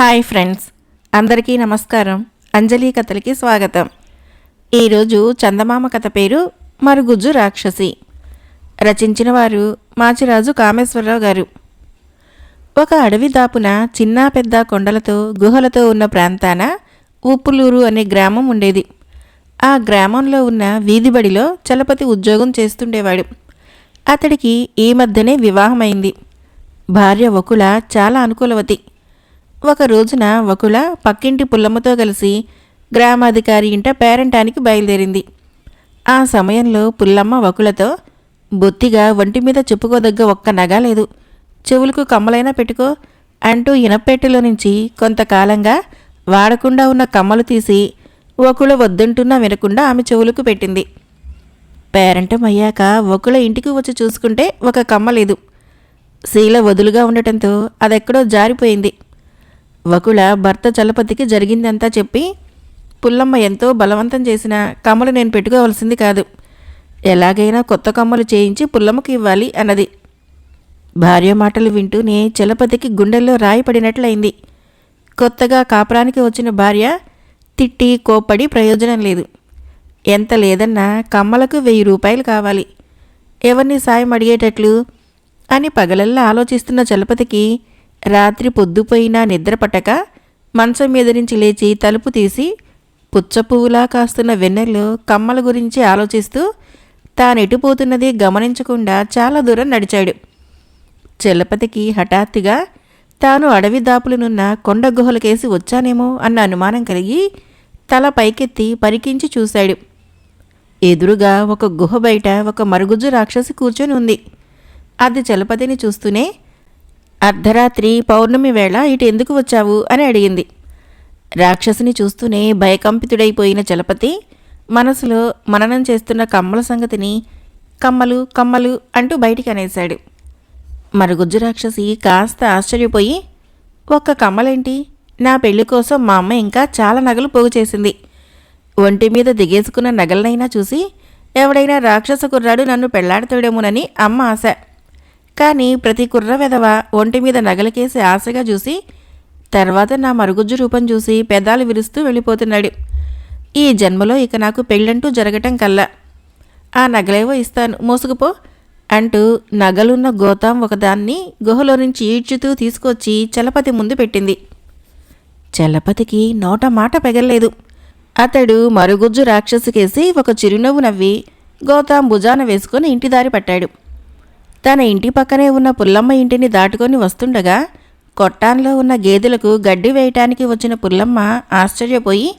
Hi friends అందరికీ నమస్కారం. అంజలి కథలకి స్వాగతం. ఈరోజు చందమామ కథ పేరు మరుగుజ్జు రాక్షసి. రచించిన వారు మాచిరాజు కామేశ్వరరావు గారు. ఒక అడవి దాపున చిన్న పెద్ద కొండలతో గుహలతో ఉన్న ప్రాంతాన ఉప్పులూరు అనే గ్రామం ఉండేది. ఆ గ్రామంలో ఉన్న వీధిబడిలో చలపతి ఉద్యోగం చేస్తుండేవాడు. అతడికి ఈ మధ్యనే వివాహమైంది. భార్య వకుల చాలా అనుకూలవతి. ఒక రోజున వకుల పక్కింటి పుల్లమ్మతో కలిసి గ్రామాధికారి ఇంట పేరంటానికి బయలుదేరింది. ఆ సమయంలో పుల్లమ్మ వకులతో బొత్తిగా ఒంటి మీద చెప్పుకోదగ్గ ఒక్క నగ లేదు. చెవులకు కమ్మలైనా పెట్టుకో అంటూ ఇనపెట్టెలో నుంచి కొంతకాలంగా వాడకుండా ఉన్న కమ్మలు తీసి వకుల వద్దంటున్నా వినకుండా ఆమె చెవులకు పెట్టింది. పేరంటం అయ్యాక ఒకళ్ళ ఇంటికి వచ్చి చూసుకుంటే ఒక కమ్మ లేదు. శీల వదులుగా ఉండటంతో అదెక్కడో జారిపోయింది. వకుల భర్త చలపతికి జరిగిందంతా చెప్పి పుల్లమ్మ ఎంతో బలవంతం చేసిన కమ్మలు నేను పెట్టుకోవలసింది కాదు. ఎలాగైనా కొత్త కమ్మలు చేయించి పుల్లమ్మకి ఇవ్వాలి అన్నది. భార్య మాటలు వింటూనే చలపతికి గుండెల్లో రాయి పడినట్లయింది కొత్తగా కాపురానికి వచ్చిన భార్య తిట్టి కోప్పడి ప్రయోజనం లేదు. ఎంత లేదన్నా కమ్మలకు వెయ్యి రూపాయలు కావాలి. ఎవరిని సాయం అడిగేటట్లు అని పగలల్లా ఆలోచిస్తున్న చలపతికి రాత్రి పొద్దుపోయినా నిద్ర పట్టక మంచం మీద నుంచి లేచి తలుపు తీసి పుచ్చపువ్వులా కాస్తున్న వెన్నెలు కమ్మల గురించి ఆలోచిస్తూ తానెటుపోతున్నది గమనించకుండా చాలా దూరం నడిచాడు. చలపతికి హఠాత్తుగా తాను అడవి దాపులనున్న కొండ గుహలకేసి వచ్చానేమో అన్న అనుమానం కలిగి తల పైకెత్తి పరికించి చూశాడు. ఎదురుగా ఒక గుహ బయట ఒక మరుగుజ్జు రాక్షసి కూర్చొని ఉంది అది చలపతిని చూస్తూనే అర్ధరాత్రి పౌర్ణమి వేళ ఇటు ఎందుకు వచ్చావు అని అడిగింది. రాక్షసుని చూస్తూనే భయకంపితుడైపోయిన చలపతి మనసులో మననం చేస్తున్న కమ్మల సంగతిని కమ్మలు కమ్మలు అంటూ బయటికి అనేశాడు. మరుగుజ్జు రాక్షసి కాస్త ఆశ్చర్యపోయి ఒక్క కమ్మలేంటి? నా పెళ్ళి కోసం మా అమ్మ ఇంకా చాలా నగలు పోగు చేసింది. ఒంటి మీద దిగేసుకున్న నగలనైనా చూసి ఎవడైనా రాక్షస కుర్రాడు నన్ను పెళ్ళాడతాడేమోనని అమ్మ ఆశ. కానీ ప్రతి కుర్ర వెధవ ఒంటి మీద నగలకేసి ఆశగా చూసి తర్వాత నా మరుగుజ్జు రూపం చూసి పెదాలు విరుస్తూ వెళ్ళిపోతున్నాడు. ఈ జన్మలో ఇక నాకు పెళ్ళంటూ జరగటం కల్లా. ఆ నగలేవో ఇస్తాను. మోసుకుపో అంటూ నగలున్న గోతాం ఒకదాన్ని గుహలో నుంచి ఈడ్చుతూ తీసుకొచ్చి చలపతి ముందు పెట్టింది. చలపతికి నోట మాట పెగల్లేదు. అతడు మరుగుజ్జు రాక్షసికేసి ఒక చిరునవ్వు నవ్వి గోతాం భుజాన వేసుకొని ఇంటి దారి పట్టాడు. తన ఇంటి పక్కనే ఉన్న పుల్లమ్మ ఇంటిని దాటుకొని వస్తుండగా కొట్టాన్లో ఉన్న గేదెలకు గడ్డి వేయటానికి వచ్చిన పుల్లమ్మ ఆశ్చర్యపోయి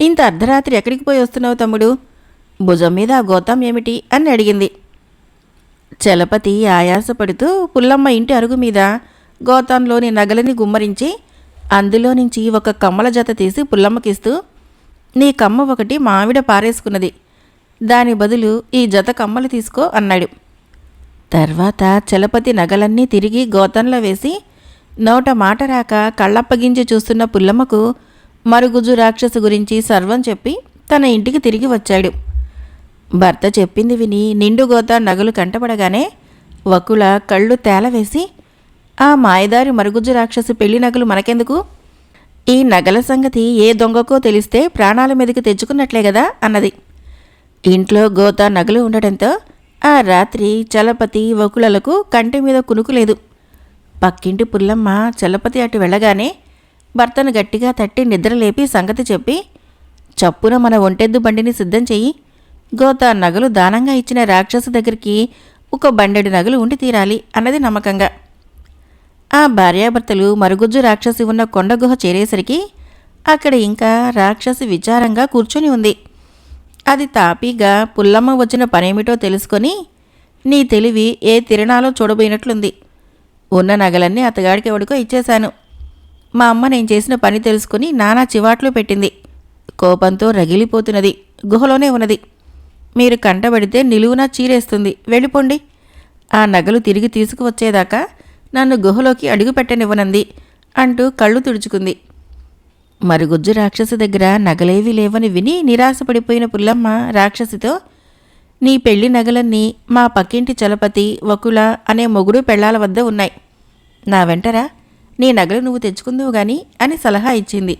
ఇంత అర్ధరాత్రి ఎక్కడికి పోయి వస్తున్నావు తమ్ముడు? భుజం మీద ఆ గోతం ఏమిటి? అని అడిగింది. చలపతి ఆయాసపడుతూ పుల్లమ్మ ఇంటి అరుగు మీద గోతంలోని నగలని గుమ్మరించి అందులో నుంచి ఒక కమ్మల జత తీసి పుల్లమ్మకిస్తూ నీ కమ్మ ఒకటి మావిడ పారేసుకున్నది. దాని బదులు ఈ జత కమ్మలు తీసుకో అన్నాడు. తర్వాత చలపతి నగలన్నీ తిరిగి గోతంలో వేసి నోట మాట రాక కళ్ళప్పగించి చూస్తున్న పుల్లమ్మకు మరుగుజు రాక్షసు గురించి సర్వం చెప్పి తన ఇంటికి తిరిగి వచ్చాడు. భర్త చెప్పింది విని నిండు గోత నగలు కంటపడగానే వకుల కళ్ళు తేలవేసి ఆ మాయదారి మరుగుజ్జు రాక్షసు పెళ్ళి నగలు మనకెందుకు? ఈ నగల సంగతి ఏ దొంగకో తెలిస్తే ప్రాణాల మీదకి తెచ్చుకున్నట్లే కదా అన్నది. ఇంట్లో గోత నగలు ఉండటంతో ఆ రాత్రి చలపతి వకులలకు కంటి మీద కునుకులేదు పక్కింటి పుల్లమ్మ చలపతి అటు వెళ్ళగానే భర్తను గట్టిగా తట్టి నిద్రలేపి సంగతి చెప్పి చప్పున మన ఒంటెద్దు బండిని సిద్ధం చెయ్యి. గోత నగలు దానంగా ఇచ్చిన రాక్షసు దగ్గరికి ఒక బండెడు నగలు ఉండి తీరాలి అన్నది నమ్మకంగా. ఆ భార్యాభర్తలు మరుగుజ్జు రాక్షసి ఉన్న కొండ గుహ చేరేసరికి అక్కడ ఇంకా రాక్షసి విచారంగా కూర్చొని ఉంది. అది తాపీగా పుల్లమ్మ వచ్చిన పనేమిటో తెలుసుకొని నీ తెలివి ఏ తిరణాలో చూడబోయినట్లుంది. ఉన్న నగలన్నీ అతగాడికి ఎవడికో ఇచ్చేశాను. మా అమ్మ నేను చేసిన పని తెలుసుకుని నానా చివాట్లు పెట్టింది. కోపంతో రగిలిపోతున్నది గుహలోనే ఉన్నది. మీరు కంటబడితే నిలువునా చీరేస్తుంది. వెళ్ళిపోండి. ఆ నగలు తిరిగి తీసుకువచ్చేదాకా నన్ను గుహలోకి అడుగు పెట్టనివ్వనంది అంటూ కళ్ళు తుడుచుకుంది. మరుగుజ్జు రాక్షసి దగ్గర నగలేవీ లేవని విని నిరాశపడిపోయిన పుల్లమ్మ రాక్షసితో నీ పెళ్ళి నగలన్నీ మా పక్కింటి చలపతి వకుల అనే మొగుడు పెళ్ళాల వద్ద ఉన్నాయి. నా వెంటరా నీ నగలు నువ్వు తెచ్చుకుందువు గాని అని సలహా ఇచ్చింది.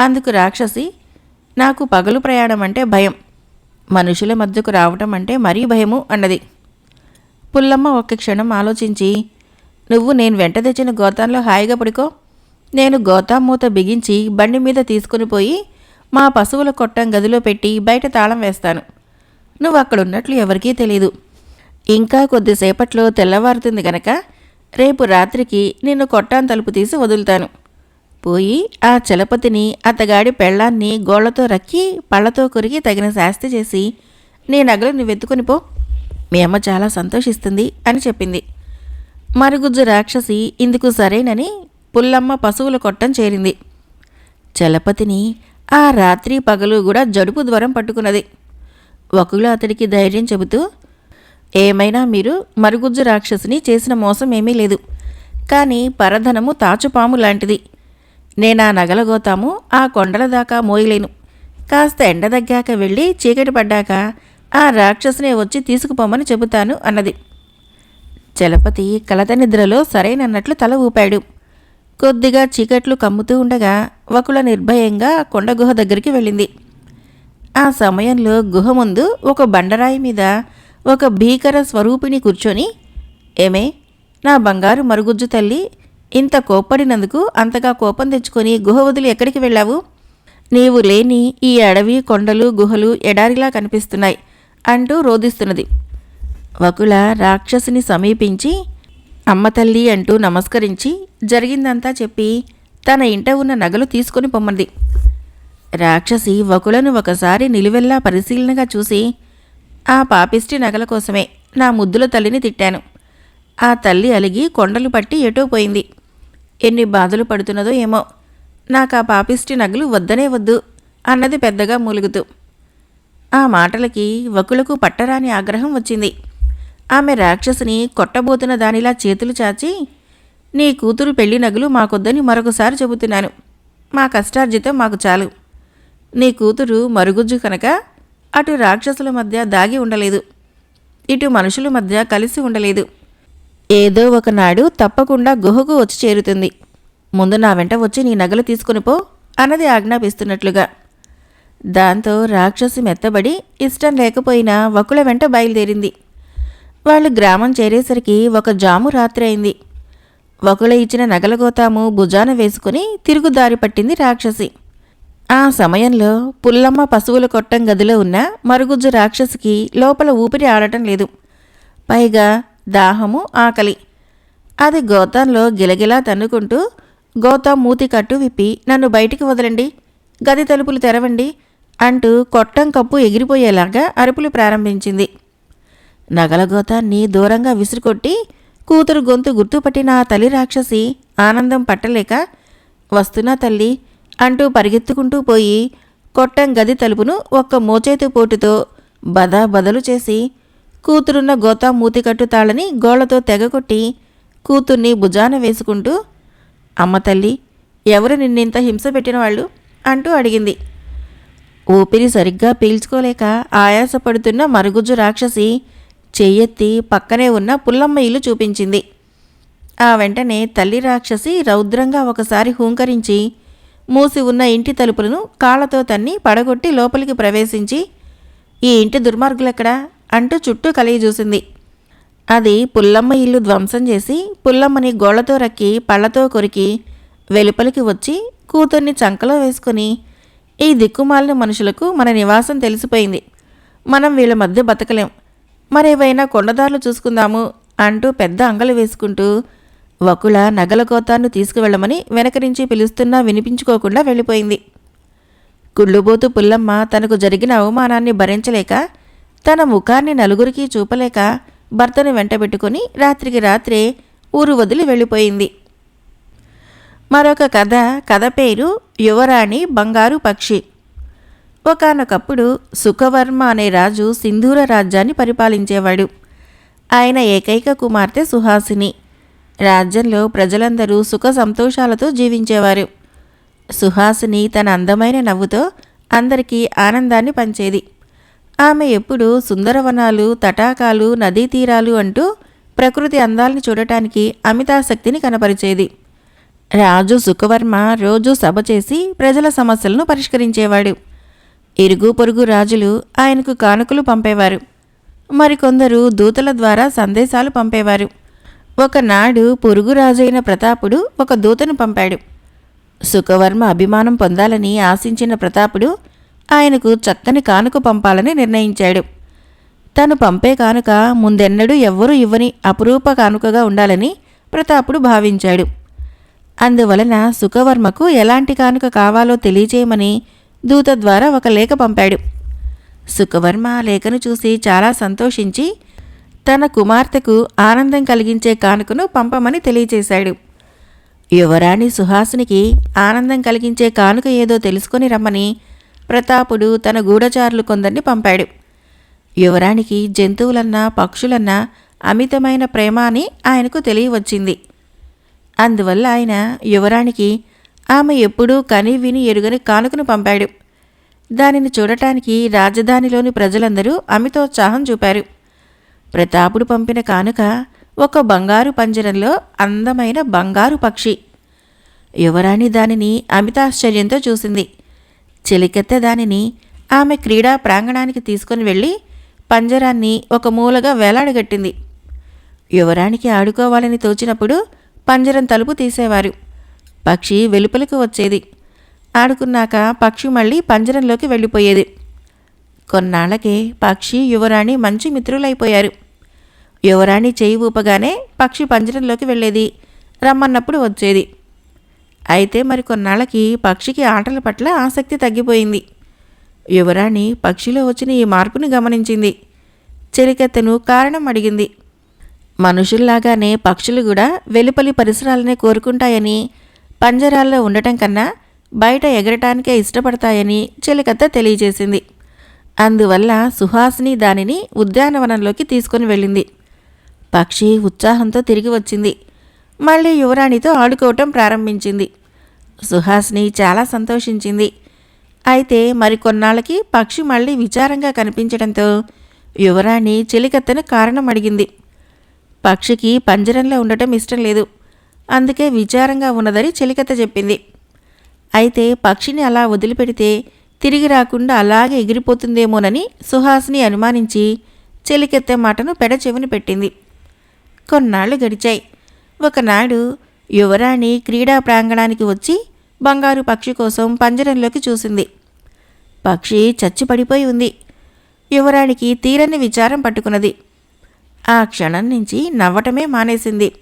అందుకు రాక్షసి నాకు పగలు ప్రయాణం అంటే భయం. మనుషుల మధ్యకు రావటం అంటే మరీ భయము అన్నది. పుల్లమ్మ ఒక్క క్షణం ఆలోచించి నువ్వు నేను వెంట తెచ్చిన గోతాంలో హాయిగా పడుకో. నేను గోతాం మూత బిగించి బండి మీద తీసుకుని పోయి మా పశువుల కొట్టం గదిలో పెట్టి బయట తాళం వేస్తాను. నువ్వు అక్కడున్నట్లు ఎవరికీ తెలీదు. ఇంకా కొద్దిసేపట్లో తెల్లవారుతుంది గనక రేపు రాత్రికి నిన్ను కొట్టాన్ తలుపు తీసి వదులుతాను. పోయి ఆ చలపతిని అతగాడి పెళ్ళాన్ని గోళ్ళతో రక్కి పళ్ళతో కొరిగి తగిన శాస్తి చేసి నీ నగలు నువ్వెత్తుకుని పో. మీ అమ్మ చాలా సంతోషిస్తుంది అని చెప్పింది. మరుగుజ్జు రాక్షసి ఇందుకు సరేనని పుల్లమ్మ పశువుల కొట్టం చేరింది. చలపతిని ఆ రాత్రి పగలు కూడా జడుపు ద్వారం పట్టుకున్నది. ఒకళ్ళు అతడికి ధైర్యం చెబుతూ ఏమైనా మీరు మరుగుజ్జు రాక్షసుని చేసిన మోసం ఏమీ లేదు. కానీ పరధనము తాచుపాము లాంటిది. నేనా నగలగోతాము ఆ కొండల దాకా మోయలేను. కాస్త ఎండ దగ్గాక వెళ్ళి చీకటి పడ్డాక ఆ రాక్షసునే వచ్చి తీసుకుపోమని చెబుతాను అన్నది. చలపతి కలత నిద్రలో సరైనన్నట్లు తల ఊపాడు. కొద్దిగా చీకట్లు కమ్ముతూ ఉండగా వకుల నిర్భయంగా కొండ గుహ దగ్గరికి వెళ్ళింది. ఆ సమయంలో గుహ ముందు ఒక బండరాయి మీద ఒక భీకర స్వరూపిణి కూర్చొని ఏమే నా బంగారు మరుగుజ్జు తల్లి ఇంత కోప్పడినందుకు అంతగా కోపం తెచ్చుకొని గుహ వదిలి ఎక్కడికి వెళ్ళావు? నీవు లేని ఈ అడవి కొండలు గుహలు ఎడారిలా కనిపిస్తున్నాయి అంటూ రోదిస్తున్నది వకుల రాక్షసిని సమీపించి అమ్మ తల్లి అంటూ నమస్కరించి జరిగిందంతా చెప్పి తన ఇంట ఉన్న నగలు తీసుకొని పొమ్మంది. రాక్షసి వకులను ఒకసారి నిలువెల్లా పరిశీలనగా చూసి ఆ పాపిష్టి నగల కోసమే నా ముద్దుల తల్లిని తిట్టాను. ఆ తల్లి అలిగి కొండలు పట్టి ఎటో పోయింది. ఎన్ని బాధలు పడుతున్నదో ఏమో. నాకు ఆ పాపిష్టి నగలు వద్దనే వద్దు. అన్నది పెద్దగా మూలుగుతూ. ఆ మాటలకి వకులకు పట్టరాని ఆగ్రహం వచ్చింది. ఆమె రాక్షసుని కొట్టబోతున్న దానిలా చేతులు చాచి నీ కూతురు పెళ్ళి నగలు మాకొద్దని మరొకసారి చెబుతున్నాను. మా కష్టార్జితం మాకు చాలు. నీ కూతురు మరుగుజ్జు కనుక అటు రాక్షసుల మధ్య దాగి ఉండలేదు. ఇటు మనుషుల మధ్య కలిసి ఉండలేదు. ఏదో ఒకనాడు తప్పకుండా గుహకు వచ్చి చేరుతుంది. ముందు నా వెంట వచ్చి నీ నగలు తీసుకుని పో అన్నది ఆజ్ఞాపిస్తున్నట్లుగా. దాంతో రాక్షసి మెత్తబడి ఇష్టం లేకపోయినా వకుల వెంట బయలుదేరింది. వాళ్ళు గ్రామం చేరేసరికి ఒక జాము రాత్రి అయింది. ఒకళ్ళు ఇచ్చిన నగల గోతాము భుజాన వేసుకుని తిరుగుదారి పట్టింది రాక్షసి. ఆ సమయంలో పుల్లమ్మ పశువుల కొట్టం గదిలో ఉన్న మరుగుజ్జు రాక్షసికి లోపల ఊపిరి ఆడటం లేదు. పైగా దాహము ఆకలి. అది గోతంలో గిలగిలా తన్నుకుంటూ గోతం మూతి కట్టు విప్పి నన్ను బయటికి వదలండి. గది తలుపులు తెరవండి అంటూ కొట్టం కప్పు ఎగిరిపోయేలాగా అరుపులు ప్రారంభించింది. నగల గోతాన్ని దూరంగా విసిరికొట్టి కూతురు గొంతు గుర్తుపట్టిన ఆ తల్లి రాక్షసి ఆనందం పట్టలేక వస్తున్నా తల్లి అంటూ పరిగెత్తుకుంటూ పోయి కొట్టం గది తలుపును ఒక్క మోచేతి పోటుతో బదా బదలు చేసి కూతురున్న గోతా మూతికట్టు తాళని గోళ్ళతో తెగకొట్టి కూతుర్ని భుజాన వేసుకుంటూ అమ్మ తల్లి ఎవరు నిన్నింత హింస పెట్టిన వాళ్ళు? అంటూ అడిగింది. ఊపిరి సరిగ్గా పీల్చుకోలేక ఆయాసపడుతున్న మరుగుజ్జు రాక్షసి చెయ్యెత్తి పక్కనే ఉన్న పుల్లమ్మ ఇల్లు చూపించింది. ఆ వెంటనే తల్లి రాక్షసి రౌద్రంగా ఒకసారి హూంకరించి మూసి ఉన్న ఇంటి తలుపులను కాళ్ళతో తన్ని పడగొట్టి లోపలికి ప్రవేశించి ఈ ఇంటి దుర్మార్గులెక్కడా? అంటూ చుట్టూ కలిగి చూసింది. అది పుల్లమ్మ ఇల్లు ధ్వంసం చేసి పుల్లమ్మని గోళ్ళతో రక్కి పళ్ళతో కొరికి వెలుపలికి వచ్చి కూతుర్ని చంకలో వేసుకుని ఈ దిక్కుమాలిన మనుషులకు మన నివాసం తెలిసిపోయింది. మనం వీళ్ళ మధ్య బతకలేం. మరేవైనా కొండదారులు చూసుకుందాము అంటూ పెద్ద అంగలు వేసుకుంటూ వకుల నగల గోతాన్ని తీసుకువెళ్ళమని వెనక నుంచి పిలుస్తున్నా వినిపించుకోకుండా వెళ్ళిపోయింది. కుళ్ళుబోతు పుల్లమ్మ తనకు జరిగిన అవమానాన్ని భరించలేక తన ముఖాన్ని నలుగురికి చూపలేక భర్తను వెంటబెట్టుకుని రాత్రికి రాత్రే ఊరు వదిలి వెళ్ళిపోయింది. మరొక కథ కథ పేరు యువరాణి బంగారు పక్షి. ఒకానొకప్పుడు సుఖవర్మ అనే రాజు సింధూర రాజ్యాన్ని పరిపాలించేవాడు. ఆయన ఏకైక కుమార్తె సుహాసిని. రాజ్యంలో ప్రజలందరూ సుఖ సంతోషాలతో జీవించేవారు. సుహాసిని తన అందమైన నవ్వుతో అందరికీ ఆనందాన్ని పంచేది. ఆమె ఎప్పుడూ సుందరవనాలు తటాకాలు నదీ తీరాలు అంటూ ప్రకృతి అందాలను చూడటానికి అమితాసక్తిని కనపరిచేది. రాజు సుఖవర్మ రోజూ సభ చేసి ప్రజల సమస్యలను పరిష్కరించేవాడు. ఇరుగు పొరుగు రాజులు ఆయనకు కానుకలు పంపేవారు. మరికొందరు దూతల ద్వారా సందేశాలు పంపేవారు. ఒకనాడు పొరుగు రాజైన ప్రతాపుడు ఒక దూతను పంపాడు. సుఖవర్మ అభిమానం పొందాలని ఆశించిన ప్రతాపుడు ఆయనకు చక్కని కానుక పంపాలని నిర్ణయించాడు. తను పంపే కానుక ముందెన్నడూ ఎవ్వరూ ఇవ్వని అపురూప కానుకగా ఉండాలని ప్రతాపుడు భావించాడు. అందువలన సుఖవర్మకు ఎలాంటి కానుక కావాలో తెలియజేయమని దూత ద్వారా ఒక లేఖ పంపాడు. సుఖవర్మ లేఖను చూసి చాలా సంతోషించి తన కుమార్తెకు ఆనందం కలిగించే కానుకను పంపమని తెలియచేశాడు. యువరాణి సుహాసునికి ఆనందం కలిగించే కానుక ఏదో తెలుసుకొని రమ్మని ప్రతాపుడు తన గూఢచారులు కొందరిని పంపాడు. యువరాణికి జంతువులన్నా పక్షులన్నా అమితమైన ప్రేమ అని ఆయనకు తెలియవచ్చింది. అందువల్ల ఆయన యువరాణికి ఆమె ఎప్పుడూ కని విని ఎరుగని కానుకను పంపాడు. దానిని చూడటానికి రాజధానిలోని ప్రజలందరూ అమితోత్సాహం చూపారు. ప్రతాపుడు పంపిన కానుక ఒక బంగారు పంజరంలో అందమైన బంగారు పక్షి. యువరాణి దానిని అమితాశ్చర్యంతో చూసింది. చెలికెత్త దానిని ఆమె క్రీడా ప్రాంగణానికి తీసుకుని వెళ్ళి పంజరాన్ని ఒక మూలగా వేలాడగట్టింది. యువరానికి ఆడుకోవాలని తోచినప్పుడు పంజరం తలుపు తీసేవారు. పక్షి వెలుపలకు వచ్చేది. ఆడుకున్నాక పక్షి మళ్ళీ పంజరంలోకి వెళ్ళిపోయేది. కొన్నాళ్ళకే పక్షి యువరాణి మంచి మిత్రులైపోయారు. యువరాణి చేయి ఊపగానే పక్షి పంజరంలోకి వెళ్ళేది. రమ్మన్నప్పుడు వచ్చేది. అయితే మరి కొన్నాళ్ళకి పక్షికి ఆటల పట్ల ఆసక్తి తగ్గిపోయింది. యువరాణి పక్షిలో వచ్చిన ఈ మార్పుని గమనించింది. చెలికత్తెను కారణం అడిగింది. మనుషుల్లాగానే పక్షులు కూడా వెలుపలి పరిసరాలనే కోరుకుంటాయని పంజరాల్లో ఉండటం కన్నా బయట ఎగరటానికే ఇష్టపడతాయని చెలికత్త తెలియజేసింది. అందువల్ల సుహాసిని దానిని ఉద్యానవనంలోకి తీసుకుని వెళ్ళింది. పక్షి ఉత్సాహంతో తిరిగి వచ్చింది. మళ్ళీ యువరాణితో ఆడుకోవటం ప్రారంభించింది. సుహాసిని చాలా సంతోషించింది. అయితే మరికొన్నాళ్ళకి పక్షి మళ్ళీ విచారంగా కనిపించడంతో యువరాణి చిలికత్తను కారణం అడిగింది పక్షికి పంజరంలో ఉండటం ఇష్టం లేదు. అందుకే విచారంగా ఉన్నదని చెలికత్త చెప్పింది. అయితే పక్షిని అలా వదిలిపెడితే తిరిగి రాకుండా అలాగే ఎగిరిపోతుందేమోనని సుహాసిని అనుమానించి చెలికెత్తే మాటను పెడచెవిని పెట్టింది. కొన్నాళ్ళు గడిచాయి. ఒకనాడు యువరాణి క్రీడా ప్రాంగణానికి వచ్చి బంగారు పక్షి కోసం పంజరంలోకి చూసింది. పక్షి చచ్చిపడిపోయి ఉంది. యువరాణికి తీరని విచారం పట్టుకున్నది. ఆ క్షణం నుంచి నవ్వటమే మానేసింది.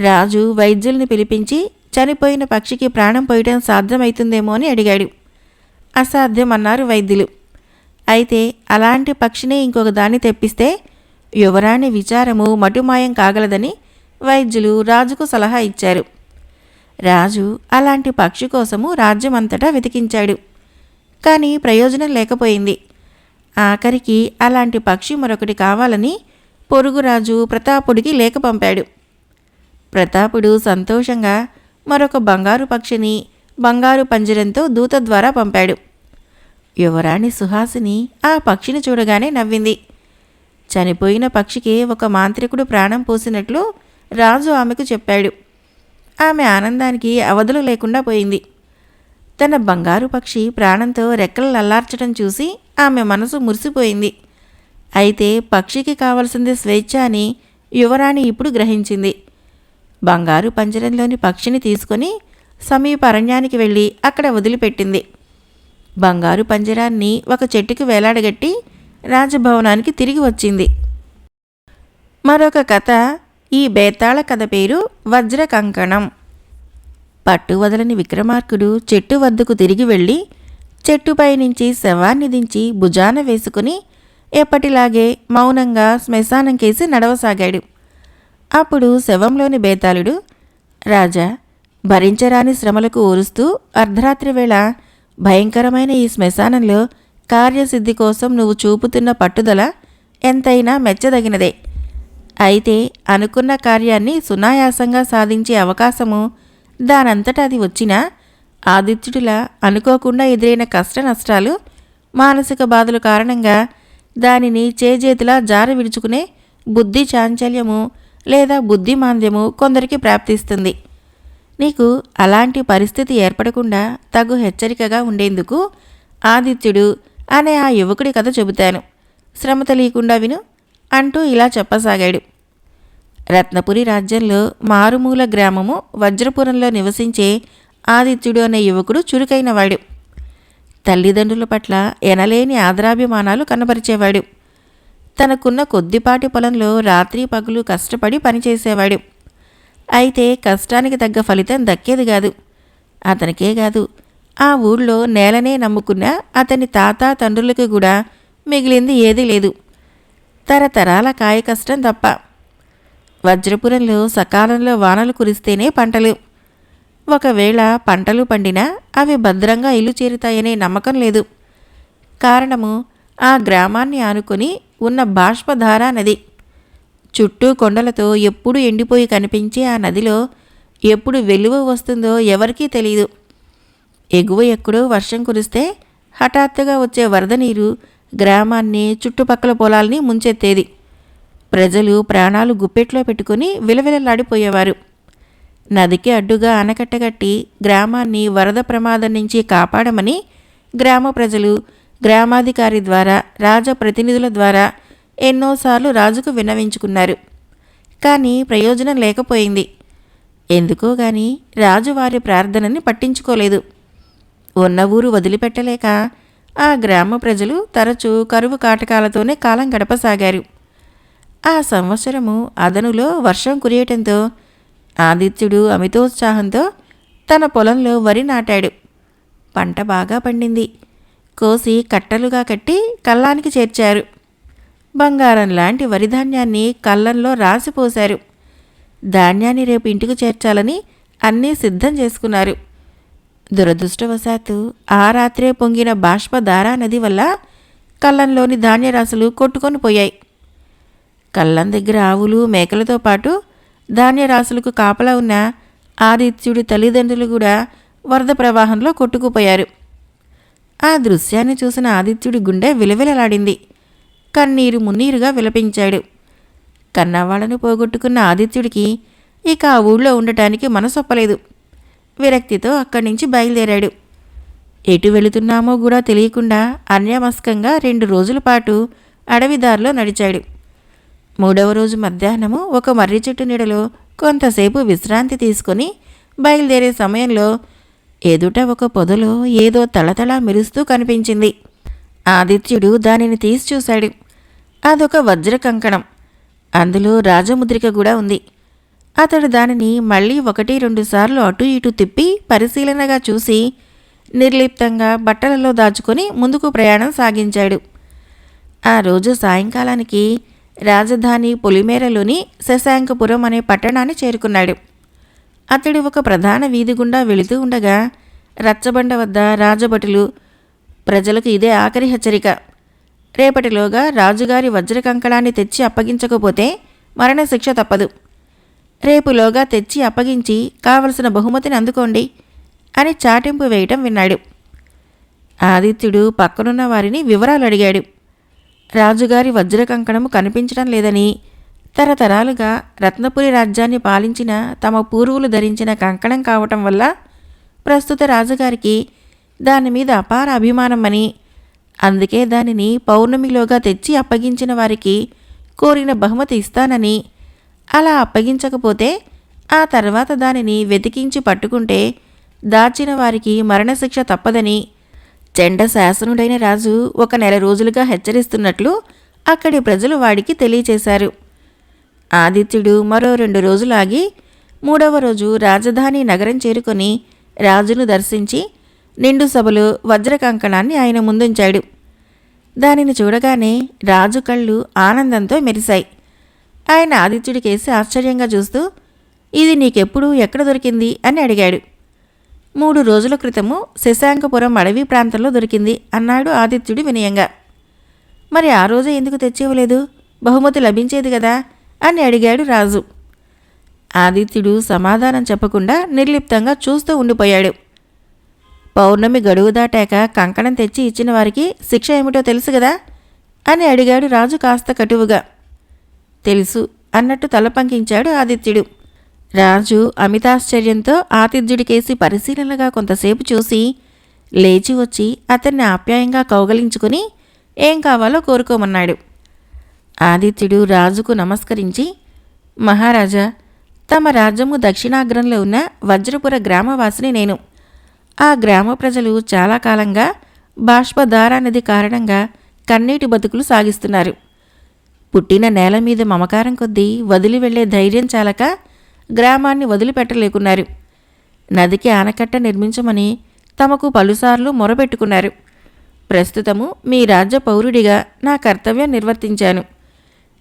రాజు వైద్యుల్ని పిలిపించి చనిపోయిన పక్షికి ప్రాణం పోయటం సాధ్యమవుతుందేమో అని అడిగాడు. అసాధ్యమన్నారు వైద్యులు. అయితే అలాంటి పక్షినే ఇంకొక దాన్ని తెప్పిస్తే యువరాణి విచారము మటుమాయం కాగలదని వైద్యులు రాజుకు సలహా ఇచ్చారు. రాజు అలాంటి పక్షి కోసము రాజ్యమంతటా వెతికించాడు. కానీ ప్రయోజనం లేకపోయింది. ఆఖరికి అలాంటి పక్షి మరొకటి కావాలని పొరుగురాజు ప్రతాపుడికి లేఖ పంపాడు. ప్రతాపుడు సంతోషంగా మరొక బంగారు పక్షిని బంగారు పంజరంతో దూత ద్వారా పంపాడు. యువరాణి సుహాసిని ఆ పక్షిని చూడగానే నవ్వింది. చనిపోయిన పక్షికి ఒక మాంత్రికుడు ప్రాణం పోసినట్లు రాజు ఆమెకు చెప్పాడు. ఆమె ఆనందానికి అవధులు లేకుండా పోయింది. తన బంగారు పక్షి ప్రాణంతో రెక్కలు అల్లార్చడం చూసి ఆమె మనసు మురిసిపోయింది. అయితే పక్షికి కావలసింది స్వేచ్ఛ అని యువరాణి ఇప్పుడు గ్రహించింది. బంగారు పంజరంలోని పక్షిని తీసుకొని సమీప అరణ్యానికి వెళ్ళి అక్కడ వదిలిపెట్టింది. బంగారు పంజరాన్ని ఒక చెట్టుకు వేలాడగట్టి రాజభవనానికి తిరిగి వచ్చింది. మరొక కథ ఈ బేతాళ కథ పేరు వజ్ర కంకణం పట్టు వదలని విక్రమార్కుడు చెట్టు వద్దకు తిరిగి వెళ్ళి చెట్టుపై నుంచి శవాన్ని దించి భుజాన వేసుకుని ఎప్పటిలాగే మౌనంగా శ్మశానం కేసి నడవసాగాడు. అప్పుడు శవంలోని బేతాళుడు రాజా భరించరాని శ్రమలకు ఊరుస్తూ అర్ధరాత్రి వేళ భయంకరమైన ఈ శ్మశానంలో కార్యసిద్ధి కోసం నువ్వు చూపుతున్న పట్టుదల ఎంతైనా మెచ్చదగినదే. అయితే అనుకున్న కార్యాన్ని సునాయాసంగా సాధించే అవకాశము దానంతట అది వచ్చినా ఆదిత్యుడిలా అనుకోకుండా ఎదురైన కష్ట నష్టాలు మానసిక బాధలు కారణంగా దానిని చేజేతులా జార విడుచుకునే బుద్ధి చాంచల్యము లేదా బుద్ధిమాంద్యము కొందరికి ప్రాప్తిస్తుంది. నీకు అలాంటి పరిస్థితి ఏర్పడకుండా తగు హెచ్చరికగా ఉండేందుకు ఆదిత్యుడు అనే ఆ యువకుడి కథ చెబుతాను. శ్రమ తెలియకుండా విను అంటూ ఇలా చెప్పసాగాడు. రత్నపురి రాజ్యంలో మారుమూల గ్రామము వజ్రపురంలో నివసించే ఆదిత్యుడు అనే యువకుడు చురుకైనవాడు. తల్లిదండ్రుల పట్ల ఎనలేని ఆదరాభిమానాలు కనబరిచేవాడు. తనకున్న కొద్దిపాటి పొలంలో రాత్రి పగులు కష్టపడి పనిచేసేవాడు. అయితే కష్టానికి తగ్గ ఫలితం దక్కేది కాదు. అతనికే కాదు ఆ ఊళ్ళో నేలనే నమ్ముకున్న అతని తాత తండ్రులకు కూడా మిగిలింది ఏదీ లేదు. తరతరాల కాయ కష్టం తప్ప. వజ్రపురంలో సకాలంలో వానలు కురిస్తేనే పంటలు. ఒకవేళ పంటలు పండినా అవి భద్రంగా ఇల్లు చేరుతాయనే నమ్మకం లేదు. కారణము ఆ గ్రామాన్ని ఆనుకొని ఉన్న బాష్పధారా నది. చుట్టూ కొండలతో ఎప్పుడు ఎండిపోయి కనిపించే ఆ నదిలో ఎప్పుడు వెలువ వస్తుందో ఎవరికీ తెలియదు ఎగువ ఎక్కడో వర్షం కురిస్తే హఠాత్తుగా వచ్చే వరద నీరు గ్రామాన్ని చుట్టుపక్కల పొలాల్ని ముంచెత్తేది. ప్రజలు ప్రాణాలు గుప్పెట్లో పెట్టుకుని విలవిలలాడిపోయేవారు. నదికి అడ్డుగా ఆనకట్టగట్టి గ్రామాన్ని వరద ప్రమాదం నుంచి కాపాడమని గ్రామ ప్రజలు గ్రామాధికారి ద్వారా రాజప్రతినిధుల ద్వారా ఎన్నోసార్లు రాజుకు విన్నవించుకున్నారు. కానీ ప్రయోజనం లేకపోయింది. ఎందుకో గాని రాజు వారి ప్రార్థనని పట్టించుకోలేదు. ఉన్న ఊరు వదిలిపెట్టలేక ఆ గ్రామ ప్రజలు తరచూ కరువు కాటకాలతోనే కాలం గడపసాగారు. ఆ సంవత్సరము అదనులో వర్షం కురియటంతో ఆదిత్యుడు అమితోత్సాహంతో తన పొలంలో వరి నాటాడు. పంట బాగా పండింది. కోసి కట్టలుగా కట్టి కల్లానికి చేర్చారు. బంగారం లాంటి వరిధాన్యాన్ని కళ్ళంలో రాసిపోశారు ధాన్యాన్ని రేపు ఇంటికి చేర్చాలని అన్నీ సిద్ధం చేసుకున్నారు. దురదృష్టవశాత్తు ఆ రాత్రే పొంగిన బాష్పధారా నది వల్ల కళ్ళంలోని ధాన్యరాశులు కొట్టుకొని పోయాయి. కళ్ళం దగ్గర ఆవులు మేకలతో పాటు ధాన్యరాశులకు కాపలా ఉన్న ఆదిత్యుడి తల్లిదండ్రులు కూడా వరద ప్రవాహంలో కొట్టుకుపోయారు. ఆ దృశ్యాన్ని చూసిన ఆదిత్యుడి గుండె విలవిలలాడింది. కన్నీరు మున్నీరుగా విలపించాడు. కన్నవాళ్ళను పోగొట్టుకున్న ఆదిత్యుడికి ఇక ఆ ఊళ్ళో ఉండటానికి మనసొప్పలేదు. విరక్తితో అక్కడి నుంచి బయలుదేరాడు. ఎటు వెళుతున్నామో కూడా తెలియకుండా అన్యమస్కంగా రెండు రోజుల పాటు అడవిదారిలో నడిచాడు. మూడవ రోజు మధ్యాహ్నము ఒక మర్రి చెట్టు నీడలో కొంతసేపు విశ్రాంతి తీసుకొని బయలుదేరే సమయంలో ఎదుట ఒక పొదలో ఏదో తళతళ మెరుస్తూ కనిపించింది. ఆదిత్యుడు దానిని తీసి చూశాడు. అదొక వజ్ర కంకణం. అందులో రాజముద్రిక కూడా ఉంది. అతడు దానిని మళ్ళీ ఒకటి రెండు సార్లు అటు ఇటు తిప్పి పరిశీలనగా చూసి నిర్లిప్తంగా బట్టలలో దాచుకొని ముందుకు ప్రయాణం సాగించాడు. ఆ రోజు సాయంకాలానికి రాజధాని పొలిమేరలోని శశాంకపురం అనే పట్టణాన్ని చేరుకున్నాడు. అతడు ఒక ప్రధాన వీధి గుండా వెళుతూ ఉండగా రచ్చబండ వద్ద రాజభటులు ప్రజలకు ఇదే ఆఖరి హెచ్చరిక. రేపటిలోగా రాజుగారి వజ్ర కంకణాన్ని తెచ్చి అప్పగించకపోతే మరణశిక్ష తప్పదు. రేపులోగా తెచ్చి అప్పగించి కావలసిన బహుమతిని అందుకోండి అని చాటింపు వేయటం విన్నాడు. ఆదిత్యుడు పక్కనున్న వారిని వివరాలు అడిగాడు. రాజుగారి వజ్ర కంకణము కనిపించడం లేదని తరతరాలుగా రత్నపురి రాజ్యాన్ని పాలించిన తమ పూర్వులు ధరించిన కంకణం కావటం వల్ల ప్రస్తుత రాజుగారికి దాని మీద అపార అభిమానమని అందుకే దానిని పౌర్ణమిలోగా తెచ్చి అప్పగించిన వారికి కోరిన బహుమతి ఇస్తానని అలా అప్పగించకపోతే ఆ తర్వాత దానిని వెతికించి పట్టుకుంటే దాచిన వారికి మరణశిక్ష తప్పదని చెండ శాసనుడైన రాజు ఒక నెల రోజులుగా హెచ్చరిస్తున్నట్లు అక్కడి ప్రజలు వాడికి తెలియచేశారు. ఆదిత్యుడు మరో రెండు రోజులాగి మూడవ రోజు రాజధాని నగరం చేరుకొని రాజును దర్శించి నిండు సభలో వజ్రకంకణాన్ని ఆయన ముందుంచాడు. దానిని చూడగానే రాజు కళ్ళు ఆనందంతో మెరిశాయి. ఆయన ఆదిత్యుడికేసి ఆశ్చర్యంగా చూస్తూ ఇది నీకెప్పుడు ఎక్కడ దొరికింది? అని అడిగాడు. మూడు రోజుల క్రితము శశాంకపురం అడవి ప్రాంతంలో దొరికింది అన్నాడు ఆదిత్యుడు వినయంగా. మరి ఆ రోజే ఎందుకు తెచ్చివ్వలేదు? బహుమతి లభించేది కదా. అని అడిగాడు రాజు. ఆదిత్యుడు సమాధానం చెప్పకుండా నిర్లిప్తంగా చూస్తూ ఉండిపోయాడు. పౌర్ణమి గడువు దాటాక కంకణం తెచ్చి ఇచ్చిన వారికి శిక్ష ఏమిటో తెలుసు కదా? అని అడిగాడు రాజు కాస్త కటువుగా. తెలుసు అన్నట్టు తల పంకించాడు ఆదిత్యుడు. రాజు అమితాశ్చర్యంతో ఆతిథ్యుడికేసి పరిశీలనగా కొంతసేపు చూసి లేచి వచ్చి అతన్ని ఆప్యాయంగా కౌగలించుకుని ఏం కావాలో కోరుకోమన్నాడు. ఆదిత్యుడు రాజుకు నమస్కరించి మహారాజా తమ రాజ్యము దక్షిణాగ్రంలో ఉన్న వజ్రపుర గ్రామవాసిని నేను. ఆ గ్రామ ప్రజలు చాలా కాలంగా బాష్పధార నది కారణంగా కన్నీటి బతుకులు సాగిస్తున్నారు. పుట్టిన నేల మీద మమకారం కొద్దీ వదిలి వెళ్ళే ధైర్యం చాలక గ్రామాన్ని వదిలిపెట్టలేకున్నారు. నదికి ఆనకట్ట నిర్మించమని తమకు పలుసార్లు మొరపెట్టుకున్నారు. ప్రస్తుతము మీ రాజ్య పౌరుడిగా నా కర్తవ్యం నిర్వర్తించాను.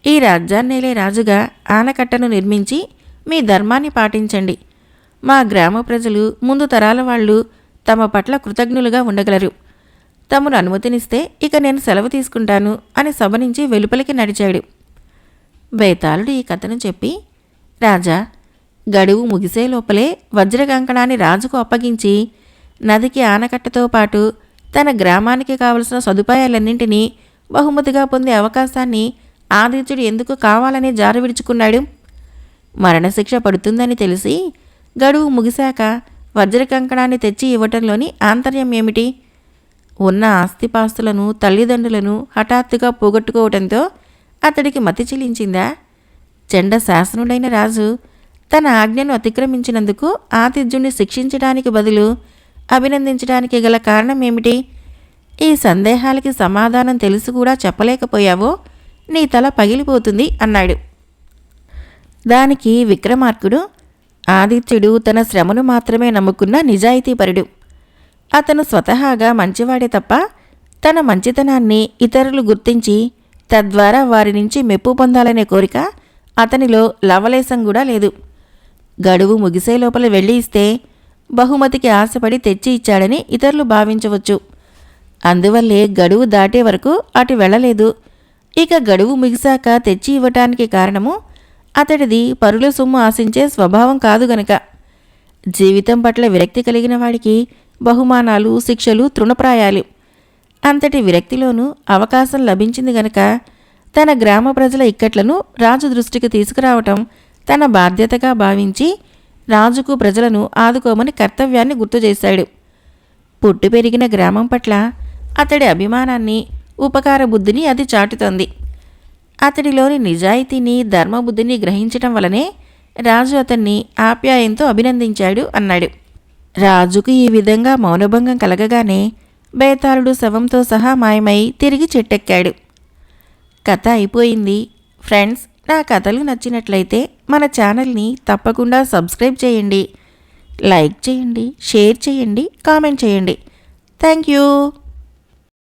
ఈ రాజ్యాన్నేలే రాజుగా ఆనకట్టను నిర్మించి మీ ధర్మాన్ని పాటించండి. మా గ్రామ ప్రజలు ముందు తరాల వాళ్ళు తమ పట్ల కృతజ్ఞులుగా ఉండగలరు. తమను అనుమతినిస్తే ఇక నేను సెలవు తీసుకుంటాను అని సభ నుంచి వెలుపలికి నడిచాడు. బేతాళుడు ఈ కథను చెప్పి రాజా గడువు ముగిసే లోపలే వజ్రకంకణాన్ని రాజుకు అప్పగించి నదికి ఆనకట్టతో పాటు తన గ్రామానికి కావలసిన సదుపాయాలన్నింటినీ బహుమతిగా పొందే అవకాశాన్ని ఆదిత్యుడు ఎందుకు కావాలని జారు విడుచుకున్నాడు? మరణశిక్ష పడుతుందని తెలిసి గడువు ముగిశాక వజ్రకంకణాన్ని తెచ్చి ఇవ్వటంలోని ఆంతర్యం ఏమిటి? ఉన్న ఆస్తిపాస్తులను తల్లిదండ్రులను హఠాత్తుగా పోగొట్టుకోవడంతో అతడికి మతి చెల్లించిందా చెండ శాసనుడైన రాజు తన ఆజ్ఞను అతిక్రమించినందుకు ఆతిథ్యుణ్ణి శిక్షించడానికి బదులు అభినందించడానికి గల కారణం ఏమిటి? ఈ సందేహాలకి సమాధానం తెలిసి కూడా చెప్పలేకపోయావో నీ తల పగిలిపోతుంది అన్నాడు. దానికి విక్రమార్కుడు ఆదిత్యుడు తన శ్రమను మాత్రమే నమ్ముకున్న నిజాయితీపరుడు. అతను స్వతహాగా మంచివాడే తప్ప తన మంచితనాన్ని ఇతరులు గుర్తించి తద్వారా వారి నుంచి మెప్పు పొందాలనే కోరిక అతనిలో లవలేశం కూడా లేదు. గడువు ముగిసే లోపల వెళ్ళి ఇస్తే బహుమతికి ఆశపడి తెచ్చి ఇచ్చాడని ఇతరులు భావించవచ్చు. అందువల్లే గడువు దాటే వరకు అటు వెళ్ళలేదు. ఇక గడువు ముగిశాక తెచ్చి ఇవ్వటానికి కారణము అతడిది పరుల సొమ్ము ఆశించే స్వభావం కాదు గనక. జీవితం పట్ల విరక్తి కలిగిన వాడికి బహుమానాలు శిక్షలు తృణప్రాయాలు. అంతటి విరక్తిలోనూ అవకాశం లభించింది గనక తన గ్రామ ప్రజల ఇక్కట్లను రాజు దృష్టికి తీసుకురావటం తన బాధ్యతగా భావించి రాజుకు ప్రజలను ఆదుకోమని కర్తవ్యాన్ని గుర్తు చేశాడు. పుట్టి పెరిగిన గ్రామం పట్ల అతడి అభిమానాన్ని ఉపకార బుద్ధిని అది చాటుతోంది. అతడిలోని నిజాయితీని ధర్మబుద్ధిని గ్రహించటం వలనే రాజు అతన్ని ఆప్యాయంతో అభినందించాడు అన్నాడు. రాజుకు ఈ విధంగా మౌనభంగం కలగగానే బేతాళుడు శవంతో సహా మాయమై తిరిగి చెట్టెక్కాడు. కథ అయిపోయింది. ఫ్రెండ్స్ నా కథలు నచ్చినట్లయితే మన ఛానల్ని తప్పకుండా సబ్స్క్రైబ్ చేయండి. లైక్ చేయండి షేర్ చేయండి కామెంట్ చేయండి. Thank you.